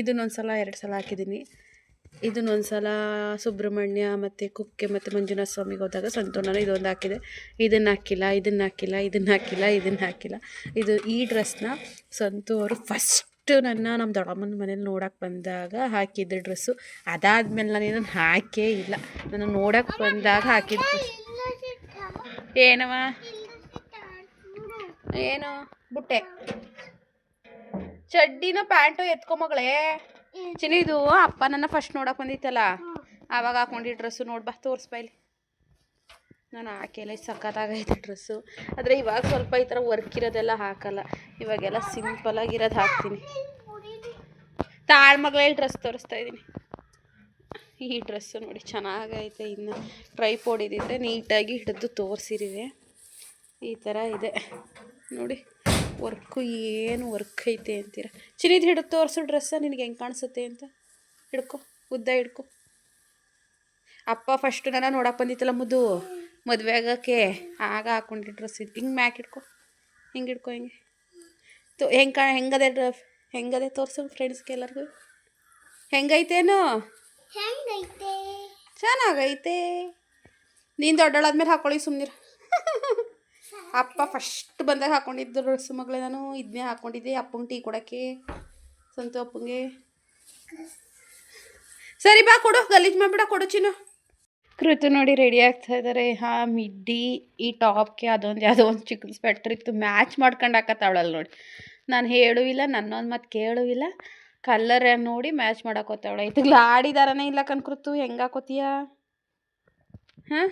ಇದನ್ನೊಂದು ಸಲ ಎರಡು ಸಲ ಹಾಕಿದ್ದೀನಿ. ಇದನ್ನ ಒಂದ್ಸಲ ಸುಬ್ರಹ್ಮಣ್ಯ ಮತ್ತು ಕುಕ್ಕೆ ಮತ್ತು ಮಂಜುನಾಥ ಸ್ವಾಮಿಗೆ ಹೋದಾಗ ಸಂತು ನಾನು ಇದೊಂದು ಹಾಕಿದೆ. ಇದನ್ನು ಹಾಕಿಲ್ಲ ಇದನ್ನು ಹಾಕಿಲ್ಲ ಇದನ್ನು ಹಾಕಿಲ್ಲ ಇದನ್ನು ಹಾಕಿಲ್ಲ. ಇದು ಈ ಡ್ರೆಸ್ನ ಸಂತು ಅವರು ಫಸ್ಟ್ ನನ್ನ ನಮ್ಮ ದೊಡ್ಡಮ್ಮನ ಮನೇಲಿ ನೋಡೋಕೆ ಬಂದಾಗ ಹಾಕಿದ್ದ ಡ್ರೆಸ್ಸು. ಅದಾದ್ಮೇಲೆ ನಾನು ಇದನ್ನು ಹಾಕೇ ಇಲ್ಲ. ನಾನು ನೋಡೋಕೆ ಬಂದಾಗ ಹಾಕಿದ್ದು ಡ್ರೆಸ್. ಇಲ್ಲ ಏನವ ಏನು? ಬುಟ್ಟೆ. ಚಡ್ಡಿನ ಪ್ಯಾಂಟು ಎತ್ಕೊಂಬಗಳೇ ಚಿನ್ನಿದು ಅಪ್ಪ ನನ್ನ ಫಸ್ಟ್ ನೋಡಕ್ ಬಂದಿತ್ತಲ್ಲ. ಆವಾಗ ಹಾಕೊಂಡಿ ಡ್ರೆಸ್ಸು ನೋಡ್ಬಾ ತೋರಿಸ್ಬಾ ಇಲ್ಲಿ. ನಾನು ಹಾಕಿಲ್ಲ ಸಖತ್ತಾಗೈತೆ ಡ್ರೆಸ್ಸು. ಆದರೆ ಇವಾಗ ಸ್ವಲ್ಪ ಈ ಥರ ವರ್ಕ್ ಇರೋದೆಲ್ಲ ಹಾಕಲ್ಲ. ಇವಾಗೆಲ್ಲ ಸಿಂಪಲ್ ಆಗಿರೋದು ಹಾಕ್ತೀನಿ. ತಾಳ್ಮಗಳ ಡ್ರೆಸ್ ತೋರಿಸ್ತಾ ಇದ್ದೀನಿ ಈ ಡ್ರೆಸ್ಸು ನೋಡಿ ಚೆನ್ನಾಗೈತೆ ಇನ್ನು. ಟ್ರೈ ಇದ್ದಿದ್ರೆ ನೀಟಾಗಿ ಹಿಡಿದು ತೋರಿಸಿರಿವೆ ಈ ಥರ ಇದೆ. ನೋಡಿ ವರ್ಕು ಏನು ವರ್ಕ್ ಐತೆ ಅಂತೀರ. ಚಿನ್ನಿದು ಹಿಡಿದು ತೋರಿಸು ಡ್ರೆಸ್ಸ ನಿನಗೆ ಹೆಂಗೆ ಕಾಣಿಸುತ್ತೆ ಅಂತ. ಹಿಡ್ಕೊ, ಉದ್ದ ಹಿಡ್ಕೊ. ಅಪ್ಪ ಫಸ್ಟು ನನ್ನ ನೋಡಕ್ಕೆ ಬಂದಿತ್ತಲ್ಲ ಮುದ್ದು. ಮದುವೆ ಆಗೋಕ್ಕೆ ಆಗ ಡ್ರೆಸ್ ಇದು ಹಿಂಗೆ ಮ್ಯಾಕ್ ಹಿಡ್ಕೊ ಹಿಂಗೆ ಹಿಡ್ಕೊ ಹಿಂಗೆ. ತೋ ಹೆಂಗೆ ಕಾ ಹೆಂಗದೆ ಹೆಂಗದೆ ತೋರಿಸು ಫ್ರೆಂಡ್ಸ್ಗೆ ಎಲ್ಲರಿಗೂ? ಹೆಂಗೈತೇನು? ಹೆಂಗೈತೆ? ಚೆನ್ನಾಗೈತೆ. ನೀನು ದೊಡ್ಡಳಾದ್ಮೇಲೆ ಹಾಕೊಳ್ಳಿ ಸುಮ್ಮನಿರು ಅಪ್ಪ ಫಸ್ಟ್ ಬಂದಾಗ ಹಾಕ್ಕೊಂಡಿದ್ದು ಡ್ರೆಸ್ ಮಗಳೇ ನಾನು ಇದನ್ನೇ ಹಾಕೊಂಡಿದ್ದೆ ಅಪ್ಪಂಗೆ ಟೀ ಕೊಡೋಕ್ಕೆ ಸಂತು ಅಪ್ಪಂಗೆ. ಸರಿ ಬಾ ಕೊಡು ಗಲೀಜು ಮಾಡಿಬಿಡ ಕೊಡು ಚಿನ್ನು. ಕೃತು ನೋಡಿ ರೆಡಿ ಆಗ್ತಾ ಇದ್ದಾರೆ ಹಾ ಮಿಡ್ಡಿ ಈ ಟಾಪ್ಗೆ ಅದೊಂದು ಯಾವುದೋ ಒಂದು ಚಿಕ್ಕ ಸ್ವೆಟ್ರ್ ಇತ್ತು ಮ್ಯಾಚ್ ಮಾಡ್ಕೊಂಡು ಹಾಕತ್ತಾವಳಲ್ಲ ನೋಡಿ. ನಾನು ಹೇಳುವಿಲ್ಲ ನನ್ನೊಂದು ಮತ್ತು ಕೇಳುವಿಲ್ಲ ಕಲ್ಲರ್ ನೋಡಿ ಮ್ಯಾಚ್ ಮಾಡಾಕೋತಾವಳ ಇದು ಆಡಿದಾರನೇ ಇಲ್ಲ ಕನ್ಕೃತು ಹೆಂಗೆ ಹಾಕೋತೀಯ? ಹಾಂ?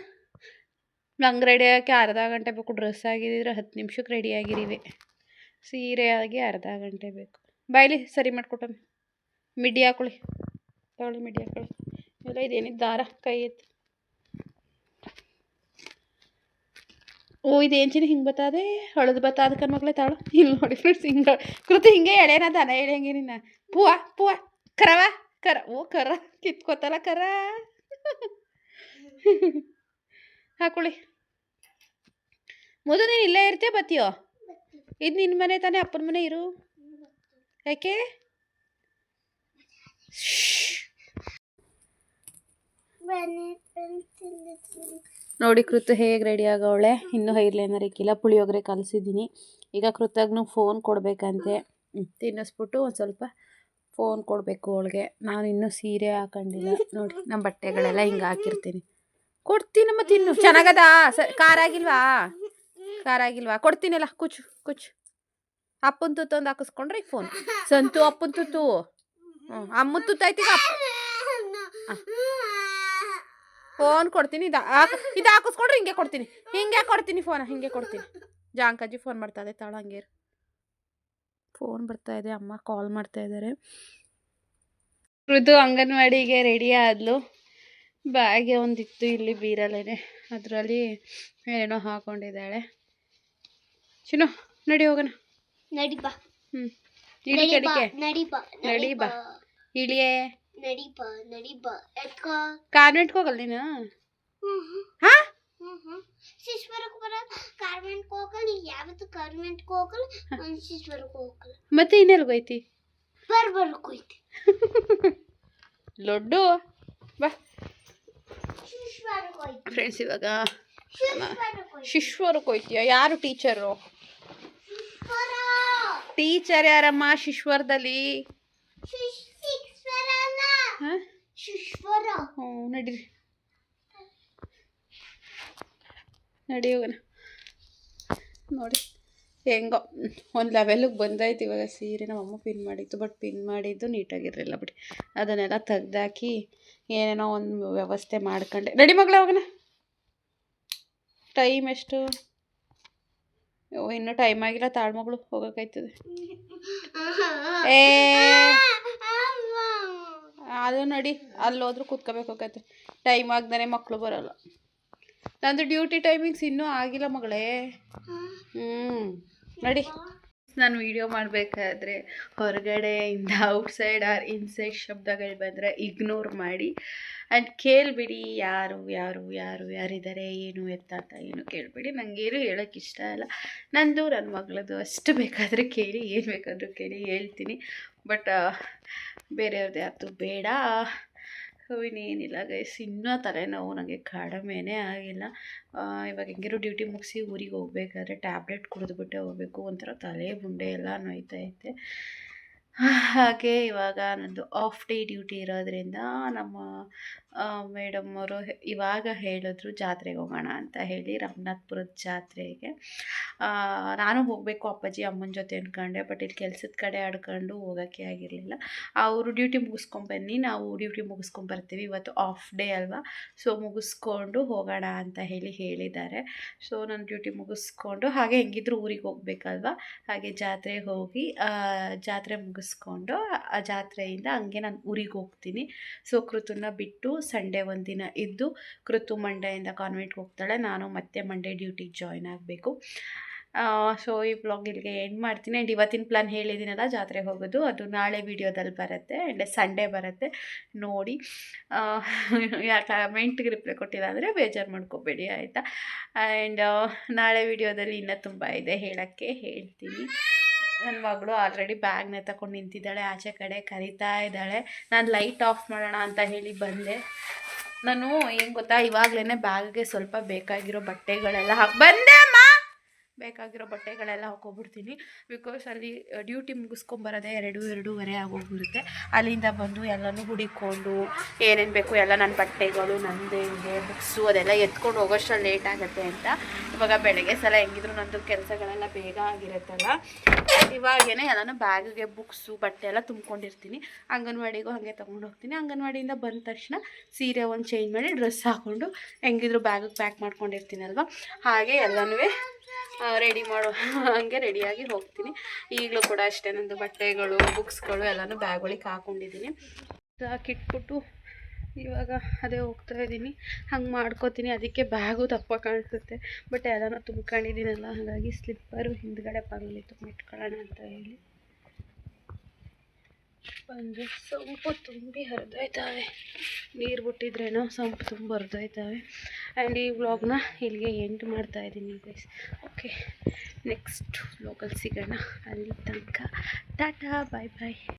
ನಂಗೆ ರೆಡಿ ಹಾಕಿ ಅರ್ಧ ಗಂಟೆ ಬೇಕು ಡ್ರೆಸ್ ಆಗಿದ್ದಿದ್ರೆ ಹತ್ತು ನಿಮಿಷಕ್ಕೆ ರೆಡಿ ಸೀರೆ ಆಗಿ ಅರ್ಧ ಗಂಟೆ ಬೇಕು. ಬಾಯ್ಲಿ, ಸರಿ ಮಾಡಿಕೊಟ್ಟೆ ಮಿಡ್ಡಿ ಹಾಕೊಳ್ಳಿ ತಗೊಳ್ಳಿ ಮಿಡ್ಡಿ ಹಾಕೊಳ್ಳಿ ಇಲ್ಲ ಇದೇನಿದ್ದು ದಾರ, ಕೈ ಎತ್ತು. ಓ, ಇದು ಚಿನ್ನ ಹಿಂಗೆ ಬತ್ತಾದೆ? ಹಳದು ಬತ್ತಾದ ಕನ್ ಮಗಳೇ ತಾಳು. ಇಲ್ಲಿ ನೋಡಿ ಫ್ರೆಂಡ್ಸ್ ಹಿಂಗೆ ಕೃತಿ ಹಿಂಗೆ ಎಳೆನ ದನ. ಎಳೆಯಂಗೆ ನಿನ್ನ. ಪೂವ ಪೂವ. ಕರವ, ಕರ. ಓ, ಕರ. ಕಿತ್ಕೋತಲ್ಲ ಕರ. ಹಾಕೊಳ್ಳಿ. ಮೊದಲು ನೀನು ಇಲ್ಲೇ ಇರ್ತೀಯ, ಬತ್ತೀಯೋ? ಇದು ನಿನ್ನ ಮನೆ ತಾನೇ, ಅಪ್ಪನ ಮನೆ ಇರು. ಯಾಕೆ? ಬನ್ನಿ ನೋಡಿ ಕೃತು ಹೇಗೆ ರೆಡಿ ಆಗವಳೆ. ಇನ್ನೂ ಐರ್ಲೈನರ್ ಇಕ್ಕಿಲ್ಲ, ಪುಳಿಯೋಗರೆ ಕಲಿಸಿದ್ದೀನಿ. ಈಗ ಕೃತಗ್ನು ಫೋನ್ ಕೊಡಬೇಕಂತೆ. ತಿನ್ನಿಸ್ಬಿಟ್ಟು ಒಂದು ಸ್ವಲ್ಪ ಫೋನ್ ಕೊಡಬೇಕು ಅವಳಿಗೆ. ನಾನು ಇನ್ನೂ ಸೀರೆ ಹಾಕೊಂಡಿಲ್ಲ. ನೋಡಿ ನಮ್ಮ ಬಟ್ಟೆಗಳೆಲ್ಲ ಹಿಂಗೆ ಹಾಕಿರ್ತೀನಿ. ಕೊಡ್ತೀನಮ್ಮ ತಿನ್ನು. ಚೆನ್ನಾಗದ? ಸ, ಖಾರ ಆಗಿಲ್ವಾ? ಕೊಡ್ತೀನಲ್ಲ ಕುಚ್ಚು ಕುಚ್ಚು ಅಪ್ಪನ ತುತ್ತು ಒಂದು ಹಾಕಿಸ್ಕೊಂಡ್ರೆ ಫೋನ್ ಸಂತು, ಅಪ್ಪನ ತುತ್ತು. ಹ್ಞೂ ಅಮ್ಮನ ಅಪ್ಪ. ಫೋನ್ ಕೊಡ್ತೀನಿ. ಇದು ಇದು ಹಾಕಿಸ್ಕೊಂಡ್ರೆ ಹಿಂಗೆ ಕೊಡ್ತೀನಿ. ಹಿಂಗೆ ಕೊಡ್ತೀನಿ ಫೋನ್ ಹಿಂಗೆ ಕೊಡ್ತೀನಿ. ಜಾಂಕಾಜಿ ಫೋನ್ ಮಾಡ್ತಾ ಇದೆ. ತಾಳು ಹಂಗೆ ಫೋನ್ ಬರ್ತಾ ಇದೆ. ಅಮ್ಮ ಕಾಲ್ ಮಾಡ್ತಾ ಇದ್ದಾರೆ ಮೃದು ಅಂಗನವಾಡಿಗೆ ರೆಡಿ ಆದ್ಲು. ಬ್ಯಾಗೆ ಒಂದಿತ್ತು ಇಲ್ಲಿ ಬೀರಲ್ಲೇನೆ ಅದರಲ್ಲಿ ಏನೋ ಹಾಕೊಂಡಿದ್ದಾಳೆ. ಚಿನ್ನು ನಡಿ ಹೋಗೋಣ. ನಡಿ ಬಾ. ಹ್ಞೂ ನಡಿ ಬಾ. ಇಳಿಯೇ. ನಡಿ ಬಾ ನಡಿ ಬಾ ಎತ್ಕೋ ಕಾನ್ವೆಂಟ್ಗೆ ಹೋಗಲ್ಲ ನೀನು ಹಾ? ಶಿಶ್ವರಕ್ಕೆ ಬರೋದು ಕಾರ್ಮೆಂಟ್ಗೆ ಹೋಗಲ್ಲ ಯಾವತ್ತು ಕಾರ್ಮೆಂಟ್ಗೆ ಹೋಗಲ್ಲ ಒಂದು ಶಿಶ್ವರಕ್ಕೆ ಹೋಗಲ್ಲ ಮತ್ತೆ ಇನ್ನೆಲ್ಗೋಯ್ತಿ ಬರ್ಬರ್ಕ್ ಹೋಯ್ತು. ಲಡ್ಡು. ಬಾ. ಫ್ರೆಂಡ್ಸ್ ಇವಾಗ. ಶಿಶ್ವರಕ್ಕೆ ಹೋಯ್ತು. ಶಿಶ್ವರಕ್ಕೆ ಹೋಯ್ತೀಯ? ಯಾರು ಟೀಚರು? ಟೀಚರ್ ಯಾರಮ್ಮ ಶಿಶ್ವರದಲ್ಲಿ ಹಾಂ? ಹ್ಞೂ ನಡೀರಿ. ನಡಿ ಹೋಗೋಣ. ನೋಡಿ ಹೆಂಗೋ ಒಂದು ಲೆವೆಲಿಗೆ ಬಂದಾಯ್ತು ಇವಾಗ ಸೀರೆ ನಮ್ಮಮ್ಮ ಪಿನ್ ಮಾಡಿತ್ತು ಬಟ್ ಪಿನ್ ಮಾಡಿದ್ದು ನೀಟಾಗಿರಲಿಲ್ಲ ಬಿಡಿ. ಅದನ್ನೆಲ್ಲ ತೆಗ್ದಾಕಿ ಏನೇನೋ ಒಂದು ವ್ಯವಸ್ಥೆ ಮಾಡ್ಕೊಂಡೆ. ರೆಡಿ ಮಗಳ ಹೋಗೋಣ. ಟೈಮ್ ಎಷ್ಟು? ಓ ಇನ್ನೂ ಟೈಮ್ ಆಗಿಲ್ಲ ತಾಳ್ಮಗಳು ಹೋಗೋಕ್ಕಾಯ್ತದೆ ಏ ಅದು ನಡಿ ಅಲ್ಲಿ ಹೋದ್ರೂ ಕೂತ್ಕೋಬೇಕಾಗತ್ತೆ ಟೈಮ್ ಆಗ್ದೇ ಮಕ್ಕಳು ಬರೋಲ್ಲ. ನಂದು ಡ್ಯೂಟಿ ಟೈಮಿಂಗ್ಸ್ ಇನ್ನೂ ಆಗಿಲ್ಲ ಮಗಳೇ. ಹ್ಞೂ ನಡಿ. ನಾನು ವಿಡಿಯೋ ಮಾಡಬೇಕಾದ್ರೆ ಹೊರಗಡೆಯಿಂದ ಔಟ್ಸೈಡ್ ಆರ್ ಇನ್ಸೈಡ್ ಶಬ್ದಗಳು ಬಂದರೆ ಇಗ್ನೋರ್ ಮಾಡಿ ಆ್ಯಂಡ್ ಕೇಳಿಬಿಡಿ ಯಾರು ಯಾರು ಯಾರು, ಯಾರಿದ್ದಾರೆ, ಏನು, ಎತ್ತ, ಅಂತ ಏನು ಕೇಳಿಬಿಡಿ. ನನಗೇನು ಹೇಳೋಕ್ಕೆ ಇಷ್ಟ ಇಲ್ಲ. ನಂದು ನನ್ನ ಮಗಳದು ಅಷ್ಟು ಬೇಕಾದರೆ ಕೇಳಿ, ಏನು ಬೇಕಾದರೂ ಕೇಳಿ ಹೇಳ್ತೀನಿ. ಬಟ್ ಬೇರೆಯವ್ರದ್ದು ಯಾರ್ದು ಬೇಡ. ಇನ್ನೇನಿಲ್ಲ ಗೈಸ್ ಇನ್ನೂ ತಲೆನೋವು ನನಗೆ ಕಡಿಮೆನೇ ಆಗಿಲ್ಲ. ಇವಾಗ ಹೆಂಗಿರೋ ಡ್ಯೂಟಿ ಮುಗಿಸಿ ಊರಿಗೆ ಹೋಗ್ಬೇಕಾದ್ರೆ ಟ್ಯಾಬ್ಲೆಟ್ ಕುಡಿದ್ಬಿಟ್ಟೆ ಹೋಗ್ಬೇಕು. ಒಂಥರ ತಲೆ ಬುಂಡೆ ಎಲ್ಲ ನೋಯ್ತೈತೆ ಹಾಗೆ ಇವಾಗ ನನ್ನದು ಆಫ್ ಡೇ ಡ್ಯೂಟಿ ಇರೋದ್ರಿಂದ ನಮ್ಮ ಮೇಡಮ್ ಅವರು ಇವಾಗ ಹೇಳಿದ್ರು ಜಾತ್ರೆಗೆ ಹೋಗೋಣ ಅಂತ ಹೇಳಿ ರಾಮನಾಥ್ಪುರದ ಜಾತ್ರೆಗೆ. ನಾನು ಹೋಗಬೇಕು ಅಪ್ಪಾಜಿ ಅಮ್ಮನ ಜೊತೆ ಅಂದ್ಕೊಂಡೆ ಬಟ್ ಇಲ್ಲಿ ಕೆಲಸದ ಕಡೆ ಆಡ್ಕೊಂಡು ಹೋಗೋಕ್ಕೆ ಆಗಿರಲಿಲ್ಲ. ಅವರು ಡ್ಯೂಟಿ ಮುಗಿಸ್ಕೊಂಬನ್ನಿ ನಾವು ಡ್ಯೂಟಿ ಮುಗಿಸ್ಕೊಂಬರ್ತೀವಿ ಇವತ್ತು ಆಫ್ ಡೇ ಅಲ್ವಾ, ಸೊ ಮುಗಿಸ್ಕೊಂಡು ಹೋಗೋಣ ಅಂತ ಹೇಳಿ ಹೇಳಿದ್ದಾರೆ. ಸೊ ನಾನು ಡ್ಯೂಟಿ ಮುಗಿಸ್ಕೊಂಡು, ಹಾಗೆ ಹೆಂಗಿದ್ರು ಊರಿಗೆ ಹೋಗ್ಬೇಕಲ್ವಾ, ಹಾಗೆ ಜಾತ್ರೆಗೆ ಹೋಗಿ ಜಾತ್ರೆ ಮುಗಿಸ್ಕೊಂಡು, ಆ ಜಾತ್ರೆಯಿಂದ ಹಂಗೆ ನಾನು ಊರಿಗೆ ಹೋಗ್ತೀನಿ. ಸೊ ಕೃತನ್ನ ಬಿಟ್ಟು ಸಂಡೇ ಒಂದಿನ ಇದ್ದು ಕೃತು ಮಂಡೆಯಿಂದ ಕಾನ್ವೆಂಟ್ಗೆ ಹೋಗ್ತಾಳೆ. ನಾನು ಮತ್ತೆ ಮಂಡೇ ಡ್ಯೂಟಿಗೆ ಜಾಯ್ನ್ ಆಗಬೇಕು. ಸೊ ಈ ಬ್ಲಾಗ್ ಇಲ್ಲಿಗೆ ಎಂಡ್ ಮಾಡ್ತೀನಿ. ಆ್ಯಂಡ್ ಇವತ್ತಿನ ಪ್ಲಾನ್ ಹೇಳಿದ್ದೀನಲ್ಲ ಜಾತ್ರೆಗೆ ಹೋಗೋದು. ಅದು ನಾಳೆ ವೀಡಿಯೋದಲ್ಲಿ ಬರುತ್ತೆ. ಆ್ಯಂಡ್ ಸಂಡೇ ಬರುತ್ತೆ. ನೋಡಿ. ಯಾಕೆ ಕಮೆಂಟ್ಗೆ ರಿಪ್ಲೈ ಕೊಟ್ಟಿಲ್ಲ ಅಂದರೆ ಬೇಜಾರು ಮಾಡ್ಕೋಬೇಡಿ, ಆಯಿತಾ? ಆ್ಯಂಡ್ ನಾಳೆ ವೀಡಿಯೋದಲ್ಲಿ ಇನ್ನೂ ತುಂಬ ಇದೆ. ಹೇಳೋಕ್ಕೆ ಹೇಳ್ತೀನಿ. ನನ್ನ ಮಗಳು ಆಲ್ರೆಡಿ ಬ್ಯಾಗ್ನ ತಗೊಂಡು ನಿಂತಿದ್ದಾಳೆ, ಆಚೆ ಕಡೆ ಕರಿತಾ ಇದ್ದಾಳೆ. ನಾನು ಲೈಟ್ ಆಫ್ ಮಾಡೋಣ ಅಂತ ಹೇಳಿ ಬಂದೆ. ನಾನು, ಏನು ಗೊತ್ತಾ ಇವಾಗಲೇ ಬ್ಯಾಗ್ಗೆ ಸ್ವಲ್ಪ ಬೇಕಾಗಿರೋ ಬಟ್ಟೆಗಳೆಲ್ಲ ಬಂದೆ! ಬೇಕಾಗಿರೋ ಬಟ್ಟೆಗಳೆಲ್ಲ ಹಾಕೋಬಿಡ್ತೀನಿ. ಬಿಕಾಸ್ ಅಲ್ಲಿ ಡ್ಯೂಟಿ ಮುಗಿಸ್ಕೊಂಬರೋದೇ ಎರಡು, ಎರಡೂವರೆ ಆಗೋಗ್ಬಿಡುತ್ತೆ. ಅಲ್ಲಿಂದ ಬಂದು ಎಲ್ಲನೂ ಹುಡಿಕೊಂಡು ಏನೇನು ಬೇಕು ಎಲ್ಲ ನನ್ನ ಬಟ್ಟೆಗಳು, ನಂದು ಹಿಂಗೆ ಬುಕ್ಸು ಅದೆಲ್ಲ ಎತ್ಕೊಂಡು ಹೋಗೋಷ್ಟು ಲೇಟ್ ಆಗುತ್ತೆ ಅಂತ. ಇವಾಗ ಬೆಳಗ್ಗೆ ಸಲ ಹೆಂಗಿದ್ರು ನಂದು ಕೆಲಸಗಳೆಲ್ಲ ಬೇಗ ಆಗಿರುತ್ತಲ್ಲ. ಇವಾಗೇನೆ ಎಲ್ಲನೂ ಬ್ಯಾಗಿಗೆ ಬುಕ್ಸು ಬಟ್ಟೆ ಎಲ್ಲ ತುಂಬ್ಕೊಂಡಿರ್ತೀನಿ. ಅಂಗನವಾಡಿಗೂ ಹಾಗೆ ತೊಗೊಂಡು ಹೋಗ್ತೀನಿ. ಅಂಗನವಾಡಿಯಿಂದ ಬಂದ ತಕ್ಷಣ ಸೀರೆ ಒಂದು ಚೇಂಜ್ ಮಾಡಿ ಡ್ರೆಸ್ ಹಾಕ್ಕೊಂಡು ಹೆಂಗಿದ್ರು ಬ್ಯಾಗಿಗೆ ಪ್ಯಾಕ್ ಮಾಡ್ಕೊಂಡಿರ್ತೀನಲ್ವ? ಹಾಗೆ ಎಲ್ಲನೂ ರೆಡಿ ಮಾಡೋ. ಹಂಗೆ ರೆಡಿಯಾಗಿ ಹೋಗ್ತೀನಿ. ಈಗಲೂ ಕೂಡ ಅಷ್ಟೇ ನಂದು ಬಟ್ಟೆಗಳು ಬುಕ್ಸ್ಗಳು ಎಲ್ಲನೂ ಬ್ಯಾಗ್ಗಳಿಗೆ ಹಾಕ್ಕೊಂಡಿದ್ದೀನಿ ಹಾಕಿಟ್ಬಿಟ್ಟು ಇವಾಗ ಅದೇ ಹೋಗ್ತಾ ಇದ್ದೀನಿ ಹಂಗೆ ಮಾಡ್ಕೋತೀನಿ. ಅದಕ್ಕೆ ಬ್ಯಾಗು ದಪ್ಪ ಕಾಣಿಸುತ್ತೆ. ಬಟ್ ಎಲ್ಲನೂ ತುಂಬ್ಕೊಂಡಿದ್ದೀನಲ್ಲ ಹಾಗಾಗಿ ಸ್ಲಿಪ್ಪರು ಹಿಂದ್ಗಡೆ ಪಗಲಿ ತುಂಬಿಟ್ಕೊಳ್ಳೋಣ ಅಂತ ಹೇಳಿ. ಬಂದು ಸೊಂಪು ತುಂಬಿ ಹರಿದೋಯ್ತಾವೆ ನೀರು ಬಿಟ್ಟಿದ್ರೇನೋ ಸೊಂಪು ತುಂಬ ಹರಿದೋಯ್ತಾವೆ ಆ್ಯಂಡ್ ಈ ವ್ಲಾಗ್ನ ಇಲ್ಲಿಗೆ ಎಂಡ್ ಮಾಡ್ತಾ ಇದ್ದೀನಿ ಗೈಸ್ ಓಕೆ ನೆಕ್ಸ್ಟ್ ವ್ಲಾಗಲ್ಲಿ ಸಿಗೋಣ. ಅಲ್ಲಿ ತನಕ, ಟಾಟಾ ಬಾಯ್ ಬಾಯ್